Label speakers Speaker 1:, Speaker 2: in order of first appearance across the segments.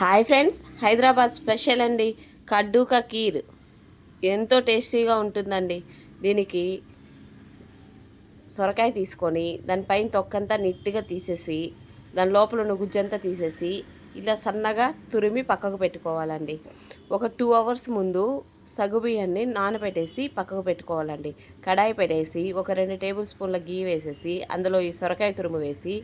Speaker 1: Hi friends Hyderabad special అండి కడ్డూకా కీర్ ఎంతో టేస్టీగా ఉంటుందండి. దీనికి సొరకాయ తీసుకొని దానిపైన తొక్కంతా నీట్గా తీసేసి దాని లోపల ఉన్న గుజ్జంతా తీసేసి ఇలా సన్నగా తురిమి పక్కకు పెట్టుకోవాలండి. ఒక టూ అవర్స్ ముందు సగుబియ్యాన్ని నానబెట్టేసి పక్కకు పెట్టుకోవాలండి. కడాయి పెట్టేసి ఒక రెండు టేబుల్ స్పూన్ల గీ వేసేసి అందులో ఈ సొరకాయ తురుము వేసి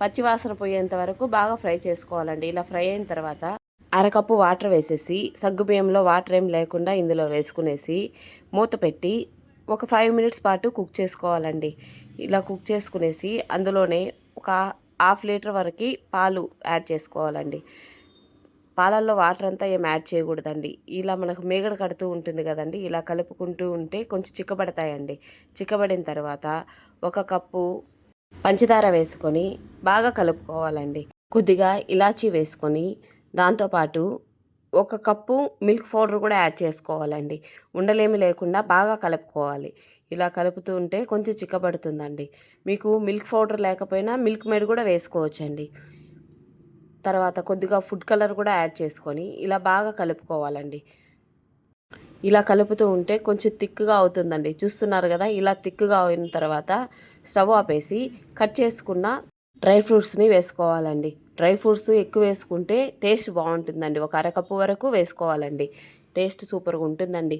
Speaker 1: పచ్చివాసన పోయేంత వరకు బాగా ఫ్రై చేసుకోవాలండి. ఇలా ఫ్రై అయిన తర్వాత అరకప్పు వాటర్ వేసేసి సగ్గుబియ్యంలో వాటర్ ఏం లేకుండా ఇందులో వేసుకునేసి మూత పెట్టి ఒక ఫైవ్ మినిట్స్ పాటు కుక్ చేసుకోవాలండి. ఇలా కుక్ చేసుకునేసి అందులోనే ఒక హాఫ్ లీటర్ వరకు పాలు యాడ్ చేసుకోవాలండి. పాలల్లో వాటర్ అంతా ఏం యాడ్ చేయకూడదండి. ఇలా మనకు మేగడ కడుతూ ఉంటుంది కదండి. ఇలా కలుపుకుంటూ ఉంటే కొంచెం చిక్కబడతాయండి. చిక్కబడిన తర్వాత ఒక కప్పు పంచదార వేసుకొని బాగా కలుపుకోవాలండి. కొద్దిగా ఇలాచీ వేసుకొని దాంతోపాటు ఒక కప్పు మిల్క్ పౌడర్ కూడా యాడ్ చేసుకోవాలండి. ఉండలేమి లేకుండా బాగా కలుపుకోవాలి. ఇలా కలుపుతూ ఉంటే కొంచెం చిక్కబడుతుందండి. మీకు మిల్క్ పౌడర్ లేకపోయినా మిల్క్ మేడ్ కూడా వేసుకోవచ్చండి. తర్వాత కొద్దిగా ఫుడ్ కలర్ కూడా యాడ్ చేసుకొని ఇలా బాగా కలుపుకోవాలండి. ఇలా కలుపుతూ ఉంటే కొంచెం థిక్గా అవుతుందండి. చూస్తున్నారు కదా ఇలా థిక్గా అయిన తర్వాత స్టవ్ ఆపేసి కట్ చేసుకున్న డ్రై ఫ్రూట్స్ని వేసుకోవాలండి. డ్రై ఫ్రూట్స్ ఎక్కువ వేసుకుంటే టేస్ట్ బాగుంటుందండి. ఒక అరకప్పు వరకు వేసుకోవాలండి. టేస్ట్ సూపర్గా ఉంటుందండి.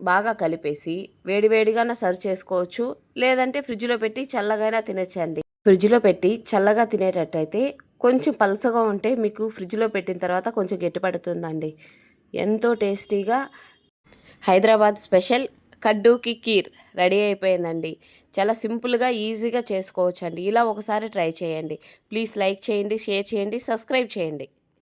Speaker 1: బాగా కలిపేసి వేడివేడిగానే సర్వ్ చేసుకోవచ్చు. లేదంటే ఫ్రిడ్జ్లో పెట్టి చల్లగైనా తినచ్చండి. ఫ్రిడ్జ్లో పెట్టి చల్లగా తినేటట్టయితే కొంచెం పలసగా ఉంటే మీకు ఫ్రిడ్జ్లో పెట్టిన తర్వాత కొంచెం గట్టిపడుతుందండి. ఎంతో టేస్టీగా హైదరాబాద్ స్పెషల్ కడ్డూకి కీర్ రెడీ అయిపోయిందండి. చాలా సింపుల్గా ఈజీగా చేసుకోవచ్చండి. ఇలా ఒకసారి ట్రై చేయండి. ప్లీజ్ లైక్ చేయండి షేర్ చేయండి సబ్స్క్రైబ్ చేయండి.